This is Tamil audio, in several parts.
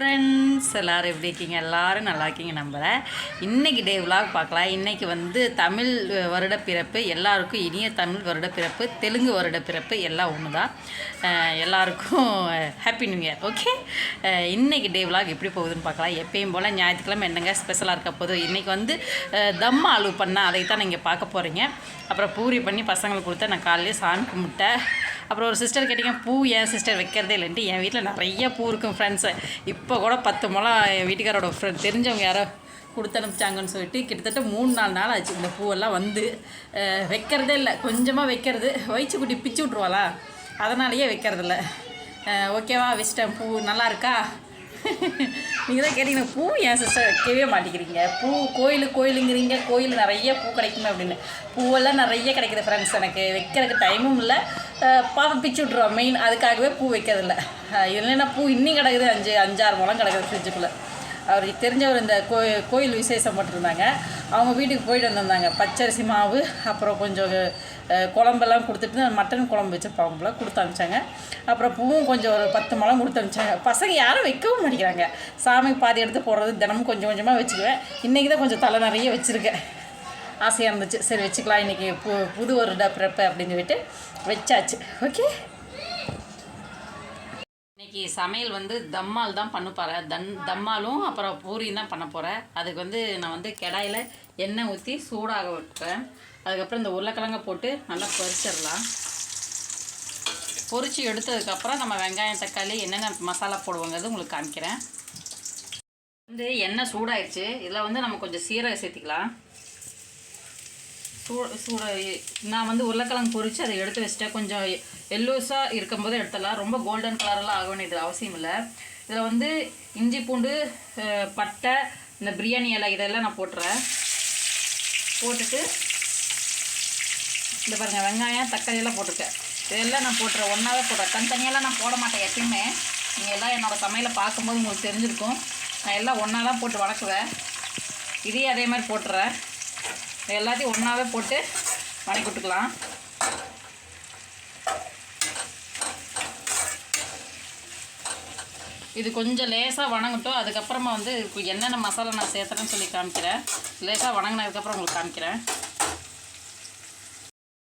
ஃப்ரெண்ட்ஸ் எல்லோரும் எப்படி இருக்கீங்க? எல்லோரும் நல்லா இருக்கீங்க நம்புகிறேன் இன்றைக்கி டே விலாக் பார்க்கலாம். இன்றைக்கி வந்து தமிழ் வருட பிறப்பு எல்லாருக்கும் இனிய தமிழ் வருட பிறப்பு தெலுங்கு வருட பிறப்பு எல்லாம் ஒன்று தான் எல்லாருக்கும் ஹாப்பி நியூ இயர் ஓகே இன்றைக்கி டே விலாக் எப்படி போகுதுன்னு பார்க்கலாம். எப்பயும் போல் ஞாயிற்றுக்கிழமை என்னங்க ஸ்பெஷலாக இருக்க போகுது? இன்றைக்கி வந்து தம் ஆலு பண்ணால் அதை தான் நீங்கள் பார்க்க போகிறீங்க அப்புறம் பூரி பண்ணி பசங்களுக்கு கொடுத்தா நான் காலையிலே சாமி கும்பிட்டேன். அப்புறம் ஒரு சிஸ்டர் கேட்டிங்க பூ ஏன் சிஸ்டர் வைக்கிறதே இல்லைன்ட்டு? என் வீட்டில் நிறைய பூ இருக்கும் ஃப்ரெண்ட்ஸு இப்போ கூட பத்து முளம் என் வீட்டுக்காரோட ஃப்ரெண்ட் தெரிஞ்சவங்க யாரோ கொடுத்து அனுப்பிச்சாங்கன்னு சொல்லிட்டு கிட்டத்தட்ட மூணு நாலு நாள் ஆச்சு இந்த பூவெல்லாம் வந்து. வைக்கிறதே இல்லை கொஞ்சமாக வைக்கிறது. வயிற்று குட்டி பிச்சு விட்ருவாளா அதனாலேயே வைக்கிறதில்ல. ஓகேவா வச்சிட்டேன் பூ. நல்லா இருக்கா? நீங்கள் தான் கேட்டிங்கன்னா பூ ஏன் சிஸ்டர் வைக்கவே மாட்டேங்கிறீங்க? பூ கோயில் கோயிலுங்கிறீங்க. கோயில் நிறைய பூ கிடைக்குமே அப்படின்னு. பூவெல்லாம் நிறைய கிடைக்கிது ஃப்ரெண்ட்ஸ் எனக்கு வைக்கிறதுக்கு டைமும் இல்லை. பிச்சு விட்ருவோம் மெயின் அதுக்காகவே பூ வைக்கிறது இல்லை இல்லைன்னா பூ இன்னும் கிடக்குது. அஞ்சு அஞ்சாறு முழம் கிடக்குது ஃப்ரிட்ஜுக்குள்ளே அவருக்கு தெரிஞ்சவர் இந்த கோ கோயில் விசேஷம் போட்டிருந்தாங்க. அவங்க வீட்டுக்கு போயிட்டு வந்திருந்தாங்க. பச்சரிசி மாவு அப்புறம் கொஞ்சம் குழம்பெல்லாம் கொடுத்துட்டு மட்டன் குழம்பு வச்சு குழம்புலாம் கொடுத்து அனுப்பிச்சாங்க. அப்புறம் பூவும் கொஞ்சம் ஒரு பத்து மலம் கொடுத்து அனுப்பிச்சாங்க. பசங்க யாரும் வைக்கவும் மாட்டேங்கிறாங்க. சாமி பாதி எடுத்து போடுறது தினமும் கொஞ்சம் கொஞ்சமாக வச்சுக்குவேன். இன்றைக்கி தான் கொஞ்சம் தலை நிறைய வச்சுருக்கேன். ஆசையாக இருந்துச்சு. சரி வச்சுக்கலாம். இன்றைக்கி பு புது வருட பிறப்பு அப்படின்னு சொல்லிட்டு வச்சாச்சு. ஓகே இன்னைக்கு சமையல் வந்து தம்மால் தான் பண்ண போகிறேன் தன் தம்மாலும் அப்புறம் பூரியும் தான் பண்ண போகிறேன் அதுக்கு வந்து நான் வந்து கடாயில் எண்ணெய் ஊற்றி சூடாக விட்டுறேன் அதுக்கப்புறம் இந்த உருளைக்கிழங்கை போட்டு நல்லா பொரிச்சிடலாம். பொரித்து எடுத்ததுக்கப்புறம் நம்ம வெங்காயம் தக்காளி என்னென்ன மசாலா போடுவோங்கிறது உங்களுக்கு காமிக்கிறேன். வந்து எண்ணெய் சூடாயிடுச்சு இதில் வந்து நம்ம கொஞ்சம் சீரகம் சேர்த்திக்கலாம். சூ சூட. நான் வந்து உருளைக்கிழங்கு பொரித்து அதை எடுத்து வச்சுட்டேன். கொஞ்சம் எல்லோஸாக இருக்கும்போது எடுத்துடலாம். ரொம்ப கோல்டன் கலரெல்லாம் ஆக வேண்டியது அவசியம் இல்லை. இதில் வந்து இஞ்சி பூண்டு பட்டை இந்த பிரியாணி இலை இதெல்லாம் நான் போட்டுறேன். போட்டுட்டு இந்த பாருங்கள் வெங்காயம் தக்காளி எல்லாம் போட்டிருக்கேன். இதெல்லாம் நான் போட்டுறேன். ஒன்றாவே போடுறேன். தனித்தனியெல்லாம் நான் போட மாட்டேன் எப்பயுமே. நீங்கள் எல்லாம் என்னோடய சமையலை பார்க்கும்போது உங்களுக்கு தெரிஞ்சிருக்கும். நான் எல்லாம் ஒன்றா தான் போட்டு வதக்குவேன் இதையும் அதே மாதிரி போட்டுறேன். எல்லாத்தையும் ஒன்றாவே போட்டு வணக்கி விட்டுக்கலாம். இது கொஞ்சம் லேசாக வணங்கட்டும். அதுக்கப்புறமா வந்து என்னென்ன மசாலா நான் சேர்த்துறேன்னு சொல்லி காமிக்கிறேன். லேசாக வணங்கினதுக்கப்புறம் உங்களுக்கு காமிக்கிறேன்.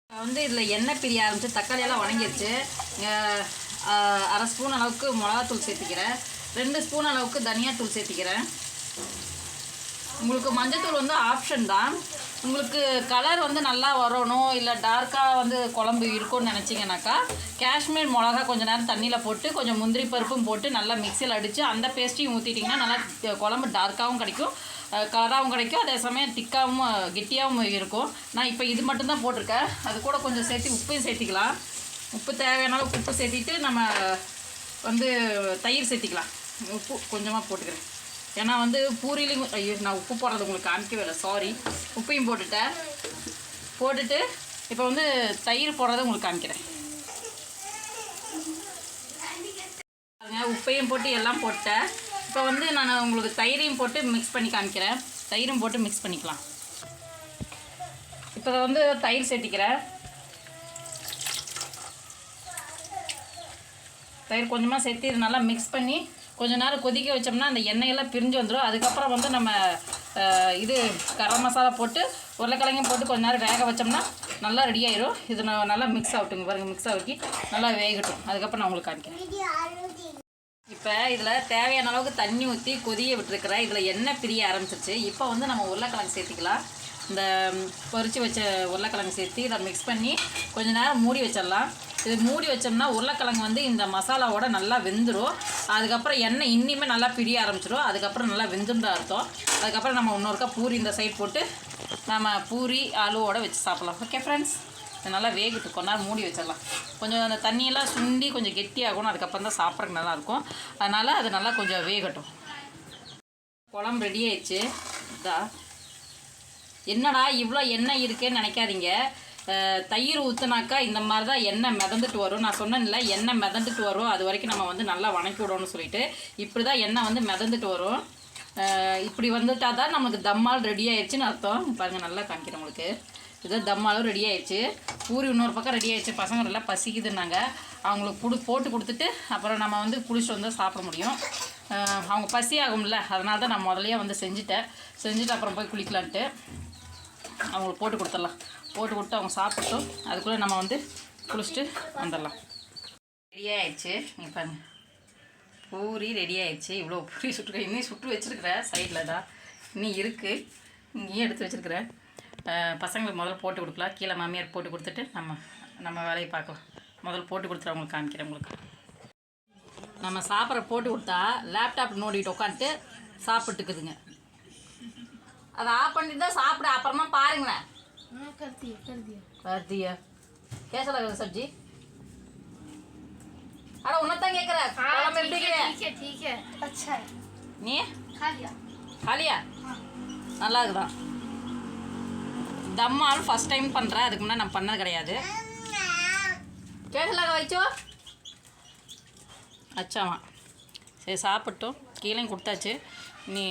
நான் வந்து இதில் எண்ணெய் பிரிய ஆரம்பிச்சு தக்காளியெல்லாம் வணங்கிடுச்சு வணங்கிருச்சு. அரை ஸ்பூன் அளவுக்கு மிளகாத்தூள் சேர்த்திக்கிறேன். ரெண்டு ஸ்பூன் அளவுக்கு தனியாத்தூள் சேர்த்துக்கிறேன். உங்களுக்கு மஞ்சத்தூள் வந்து ஆப்ஷன் தான். உங்களுக்கு கலர் வந்து நல்லா வரணும் இல்லை டார்க்காக வந்து குழம்பு இருக்கும்னு நினச்சிங்கனாக்கா காஷ்மீர் மிளகா கொஞ்சம் நேரம் தண்ணியில் போட்டு கொஞ்சம் முந்திரி பருப்பும் போட்டு நல்லா மிக்சியில் அடித்து அந்த பேஸ்ட்டையும் ஊற்றிட்டிங்கன்னா நல்லா குழம்பு டார்க்காகவும் கிடைக்கும் கலராகவும் கிடைக்கும். அதே சமயம் திக்காகவும் கெட்டியாகவும் இருக்கும். நான் இப்போ இது மட்டும்தான் போட்டிருக்கேன். அது கூட கொஞ்சம் சேர்த்து உப்பையும் சேர்த்திக்கலாம். உப்பு தேவையான உப்பு சேர்த்திட்டு நம்ம வந்து தயிர் சேர்த்திக்கலாம். உப்பு கொஞ்சமாக போட்டுக்கிறேன். ஏன்னா வந்து பூரிலையும் ஐயோ நான் உப்பு போடுறது உங்களுக்கு காமிக்கவே இல்லை. சாரி உப்பையும் போட்டுட்டேன். போட்டுட்டு இப்போ வந்து தயிர் போடுறத உங்களுக்கு காமிக்கிறேன். பாருங்க உப்பையும் போட்டு எல்லாம் போட்டேன். இப்போ வந்து நான் உங்களுக்கு தயிரையும் போட்டு மிக்ஸ் பண்ணி காமிக்கிறேன். தயிரும் போட்டு மிக்ஸ் பண்ணிக்கலாம். இப்போ வந்து தயிர் சேர்த்திக்கிறேன். தயிர் கொஞ்சமாக சேர்த்து இது நல்லா மிக்ஸ் பண்ணி கொஞ்ச நேரம் கொதிக்க வச்சோம்னா அந்த எண்ணெயெல்லாம் பிரிஞ்சு வந்துடும் அதுக்கப்புறம் வந்து நம்ம இது கரம் மசாலா போட்டு உருளைக்கிழங்கும் போட்டு கொஞ்ச நேரம் வேக வச்சோம்னா நல்லா ரெடி ஆயிரும். இது நல்லா மிக்ஸ் ஆகட்டுங்க பாருங்கள் மிக்ஸ் ஆகி நல்லா வேகட்டும். அதுக்கப்புறம் நான் உங்களுக்கு காமிக்கிறேன். இப்போ இதில் தேவையான அளவுக்கு தண்ணி ஊற்றி கொதிய விட்டுருக்குறேன் இதில் எண்ணெய் பிரிய ஆரம்பிச்சிருச்சு. இப்போ வந்து நம்ம உருளைக்கிழங்கு சேர்த்திக்கலாம். இந்த பொறிச்சு வச்ச உருளைக்கிழங்கு சேர்த்து இதை மிக்ஸ் பண்ணி கொஞ்ச நேரம் மூடி வச்சிடலாம். இது மூடி வச்சோம்னா உருளைக்கிழங்கு வந்து இந்த மசாலாவோட நல்லா வெந்துடும் அதுக்கப்புறம் எண்ணெய் இன்னிமே நல்லா பிரிய ஆரம்பிச்சிடும் அதுக்கப்புறம் நல்லா வெந்துருந்தா அர்த்தம். அதுக்கப்புறம் நம்ம இன்னொருக்கா பூரி இந்த சைட் போட்டு நம்ம பூரி ஆலுவோட வச்சு சாப்பிட்லாம். ஓகே ஃப்ரெண்ட்ஸ் இது நல்லா வேகட்டும். கொஞ்ச நேரம் மூடி வச்சிடலாம். கொஞ்சம் அந்த தண்ணியெல்லாம் சுண்டி கொஞ்சம் கெட்டியாகணும். அதுக்கப்புறம் தான் சாப்பிட்றதுக்கு நல்லாயிருக்கும். அதனால் அது நல்லா கொஞ்சம் வேகட்டும். குழம்பு ரெடி ஆயிடுச்சு. இதா. என்னடா இவ்வளோ எண்ணெய் இருக்குன்னு நினைக்காதீங்க. தயிர் ஊற்றுனாக்கா இந்த மாதிரி தான் எண்ணெய் மிதந்துட்டு வரும். நான் சொன்னேன்ல எண்ணெய் மிதந்துட்டு வரும். அது வரைக்கும் நம்ம வந்து நல்லா வணக்கி விடணும்னு சொல்லிட்டு இப்படி தான் எண்ணெய் வந்து மிதந்துட்டு வரும். இப்படி வந்துட்டா தான் நமக்கு தம்மால் ரெடி ஆயிடுச்சுன்னு அர்த்தம். பாருங்கள் நல்லா காமிக்கிறேன் உங்களுக்கு. இது தம்மாலும் ரெடி ஆயிடுச்சு பூரி இன்னொரு பக்கம் ரெடி ஆயிடுச்சு பசங்க நல்லா பசிக்குதுன்னாங்க. அவங்களுக்கு குடு போட்டு கொடுத்துட்டு அப்புறம் நம்ம வந்து குடிச்சிட்டு வந்தால் சாப்பிட முடியும். அவங்க பசி ஆகும்ல அதனால தான் நான் முதலையே வந்து செஞ்சுட்டேன். செஞ்சுட்டு அப்புறம் போய் குளிக்கலான்ட்டு. அவங்களுக்கு போட்டு கொடுத்துடலாம். போட்டு கொடுத்து அவங்க சாப்பிட்டோம் அதுக்குள்ளே நம்ம வந்து குளிச்சுட்டு வந்துடலாம். ரெடி ஆயிடுச்சு. நீ பாருங்க. பூரி ரெடி ஆயிடுச்சு. இவ்வளோ பூரி சுட்டு இன்னும் சுட்டு வச்சுருக்கிறேன் சைடில் தான். இன்னும் இருக்குது இங்கேயும் எடுத்து வச்சுருக்கிறேன் பசங்களுக்கு முதல்ல போட்டு கொடுக்கலாம். கீழே மாமியார் போட்டு கொடுத்துட்டு நம்ம நம்ம வேலையை பார்க்கலாம். முதல்ல போட்டு கொடுத்துட்டு அவங்களுக்கு காமிக்கிறேன் உங்களுக்கு. நம்ம சாப்பிட்ற போட்டு கொடுத்தா லேப்டாப் நோண்டிட்டு உட்காந்துட்டு சாப்பிட்டுக்குதுங்க. அதை ஆஃப் பண்ணிட்டு தான் சாப்பிட. அப்புறமா பாருங்களேன். हाँ कर दिया कर दिया कर दिया कैसा लगा सब्जी अरे उन्हें கேட்குற குழம்பு எப்படி ठीक இருக்குது है ठीक है अच्छा है நீ खा लिया காலியா நல்லா இருக்குதா தம்மால் ஃபஸ்ட் டைம் பண்ணுறேன் அதுக்கு முன்னாடி நான் பண்ணது கிடையாது கேசலாக வச்சோ அச்சாமா சரி சாப்பிட்டோம் கீழே கொடுத்தாச்சு நீ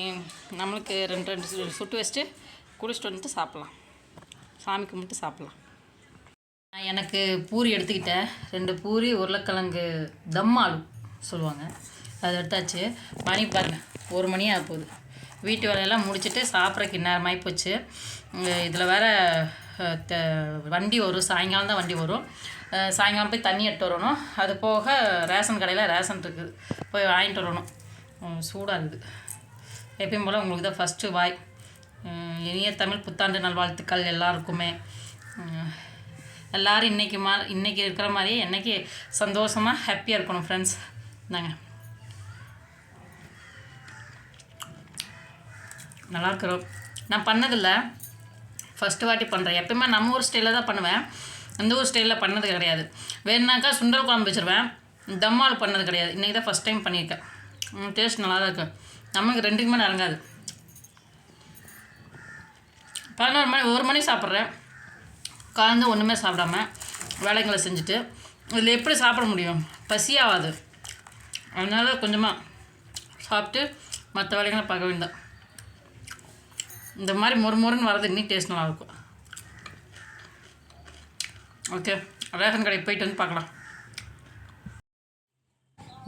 நம்மளுக்கு ரெண்டு ரெண்டு சு- சுட்டு வச்சுட்டு குடிச்சிட்டு வந்துட்டு சாப்பிட்லாம் சாமி கும்பிட்டு சாப்பிட்லாம். நான் எனக்கு பூரி எடுத்துக்கிட்டேன். ரெண்டு பூரி உருளைக்கிழங்கு தம் ஆலு சொல்லுவாங்க. அது எடுத்தாச்சு. மணி பாருங்கள் ஒரு மணி ஆக போகுது. வீட்டு வேலையெல்லாம் முடிச்சுட்டு சாப்பிட்றக்கு இந்நேரமாகி போச்சு. இதில் வேற த- வண்டி வரும். சாயங்காலம் தான் வண்டி வரும். சாயங்காலம் போய் தண்ணி எடுத்து வரணும். அது போக ரேஷன் கடையில் ரேஷன் இருக்குது. போய் வாங்கிட்டு வரணும். சூடாக இருக்குது. எப்பயும் போல் உங்களுக்கு தான் ஃபஸ்ட்டு வாய். இனிய தமிழ் புத்தாண்டு நல்வாழ்த்துக்கள் எல்லாருக்குமே. எல்லோரும் எல்லாரும் இன்றைக்கி மா இன்றைக்கி இருக்கிற மாதிரியே என்றைக்கு சந்தோஷமாக ஹாப்பியாக இருக்கணும் ஃப்ரெண்ட்ஸ் இந்தாங்க. நல்லா இருக்கிறோம். நான் பண்ணதில்லை. ஃபஸ்ட்டு வாட்டி பண்ணுறேன் எப்பயுமே நம்ம ஊர் ஸ்டைலில் தான் பண்ணுவேன். அந்த ஊர் ஸ்டைலில் பண்ணது கிடையாது. வேணுனாக்கா சுண்டல் குழம்பு வச்சுருவேன். தம்மால் பண்ணது கிடையாது. இன்றைக்கி தான் ஃபஸ்ட் டைம் பண்ணியிருக்கேன். டேஸ்ட் நல்லா தான் இருக்கு. நமக்கு ரெண்டுக்குமே நறங்காது பதினோரு மணி ஒரு மணி சாப்பிட்றேன். காலைந்து ஒன்றுமே சாப்பிடாம வேலைங்களை செஞ்சுட்டு இதில் எப்படி சாப்பிட முடியும்? பசியாகாது. அதனால் கொஞ்சமாக சாப்பிட்டு மற்ற வேலைகளை பார்க்க வேண்டாம். இந்த மாதிரி மொறு மொறுன்னு வரது இன்னும் டேஸ்ட் நல்லாயிருக்கும் ஓகே ரேஷன் கடைக்கு போயிட்டு வந்து பார்க்கலாம்.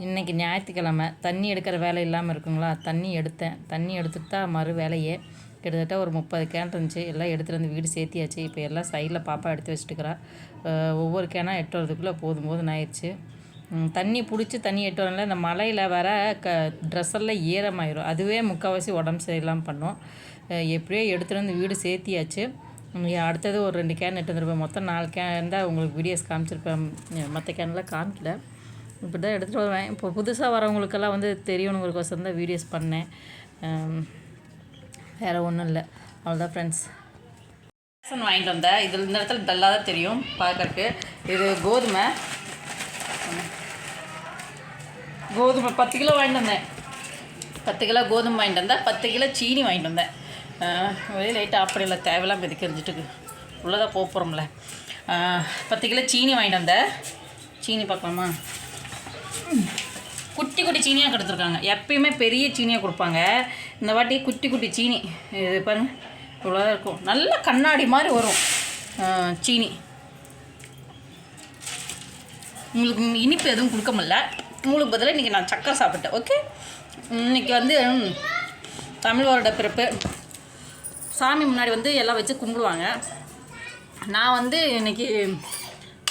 இன்றைக்கி ஞாயிற்றுக்கிழமை தண்ணி எடுக்கிற வேலை இல்லாமல் இருக்குங்களா? தண்ணி எடுத்தேன். தண்ணி எடுத்துட்டு தான் மறு வேலையே கிட்டத்தட்ட ஒரு முப்பது கேன் இருந்துச்சு. எல்லாம் எடுத்துகிட்டு வந்து வீடு சேர்த்தியாச்சு. இப்போ எல்லாம் சைடில் பாப்பா எடுத்து வச்சுட்டுக்கிறா. ஒவ்வொரு கேனாக எட்டு வரதுக்குள்ளே போதும் போதும் ஆயிடுச்சு. தண்ணி பிடிச்சி தண்ணி எட்டு வரல இந்த மலையில் வர க ட்ரெஸ்ஸெல்லாம் ஈரமாயிரும். அதுவே முக்கால்வாசி உடம்பு சரியில்லாமல் பண்ணும். எப்படியோ எடுத்துகிட்டு வந்து வீடு சேர்த்தியாச்சு. அடுத்தது ஒரு ரெண்டு கேன் எட்டு வந்துருப்பேன் மொத்தம் நாலு கேன் தான் உங்களுக்கு வீடியோஸ் காமிச்சிருப்பேன். மற்ற கேன்லாம் காமிக்கல. இப்படி தான் எடுத்துகிட்டு வருவேன். இப்போ புதுசாக வரவங்களுக்கெல்லாம் வந்து தெரியணுங்கிறக்கோசரம் தான் வீடியோஸ் பண்ணேன். வேறு ஒன்றும் இல்லை. அவ்வளோதான் ஃப்ரெண்ட்ஸ் ரேஷன் வாங்கிட்டு வந்தேன். இதில் இந்த இடத்துல டல்லாக தான் தெரியும் பார்க்கறக்கு இது கோதுமை. கோதுமை பத்து கிலோ வாங்கிட்டு வந்தேன். பத்து கிலோ கோதுமை வாங்கிட்டு வந்தேன். பத்து கிலோ சீனி வாங்கிட்டு வந்தேன். வெளியே லைட்டாக அப்படி இல்லை தேவையில்லாமல் இது எரிஞ்சிட்டு உள்ளதாக போக போகிறோம்ல பத்து கிலோ சீனி வாங்கிட்டு வந்தேன். சீனி பார்க்கலாமா? குட்டி குட்டி சீனியாக கொடுத்துருக்காங்க. எப்பயுமே பெரிய சீனியாக கொடுப்பாங்க. இந்த வாட்டி குட்டி குட்டி சீனி. இது பாருங்கள் இவ்வளோதான் இருக்கும். நல்ல கண்ணாடி மாதிரி வரும். சீனி. உங்களுக்கு இனிப்பு எதுவும் கொடுக்க முடில உங்களுக்கு பதிலாக இன்றைக்கி நான் சக்கரை சாப்பிட்டேன் ஓகே இன்றைக்கி வந்து தமிழ் வருட பிறப்பு. சாமி முன்னாடி வந்து எல்லாம் வச்சு கும்பிடுவாங்க. நான் வந்து இன்னைக்கு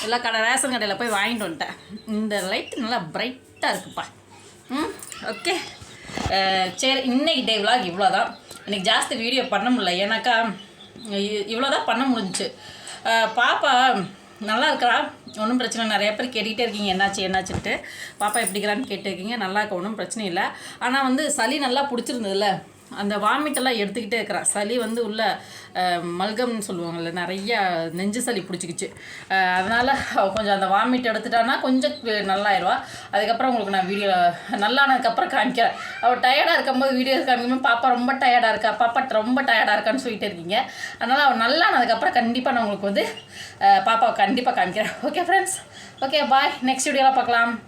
எல்லா கடை ரேஷன் கடையில் போய் வாங்கிட்டு வந்துட்டேன். இந்த லைட் நல்லா பிரைட்டாக இருக்குப்பா. ம்? ஓகே. சரி இன்னைக்கு டே விலாக் இவ்வளோ தான் இன்னைக்கு ஜாஸ்தி வீடியோ பண்ண முடியல. ஏன்னாக்கா இவ்வளோ தான் பண்ண முடிஞ்சிச்சு. பாப்பா நல்லா இருக்கிறா. ஒன்றும் பிரச்சனை இல்லை. நிறைய பேர் கேட்டுக்கிட்டே இருக்கீங்க. என்னாச்சு என்னாச்சுன்ட்டு. பாப்பா எப்படிக்கிறான்னு கேட்டுருக்கீங்க. நல்லா இருக்க? ஒன்றும் பிரச்சனை இல்லை. ஆனால் வந்து சளி நல்லா பிடிச்சிருந்ததுல அந்த வாமிட்டெல்லாம் எடுத்துக்கிட்டே இருக்கிறா. சளி வந்து உள்ள மல்கம்னு சொல்லுவாங்கள்ல நிறைய நெஞ்சு சளி பிடிச்சிக்கிச்சு. அதனால் கொஞ்சம் அந்த வாமிட் எடுத்துட்டான்னா கொஞ்சம் நல்லாயிருவா. அதுக்கப்புறம் உங்களுக்கு நான் வீடியோ நல்லானதுக்கப்புறம் காமிக்கிறேன். அவள் டயர்டாக இருக்கும்போது வீடியோ காமிக்கும்போது பாப்பா ரொம்ப டயர்டாக இருக்கா? பாப்பா ரொம்ப டயர்டாக இருக்கான்னு சொல்லிட்டு இருக்கீங்க. அதனால் அவள் நல்லானதுக்கப்புறம் கண்டிப்பாக நான் உங்களுக்கு வந்து பாப்பாவை கண்டிப்பாக காமிக்கிறேன். Okay friends okay bye next வீடியோவில் பார்க்கலாம்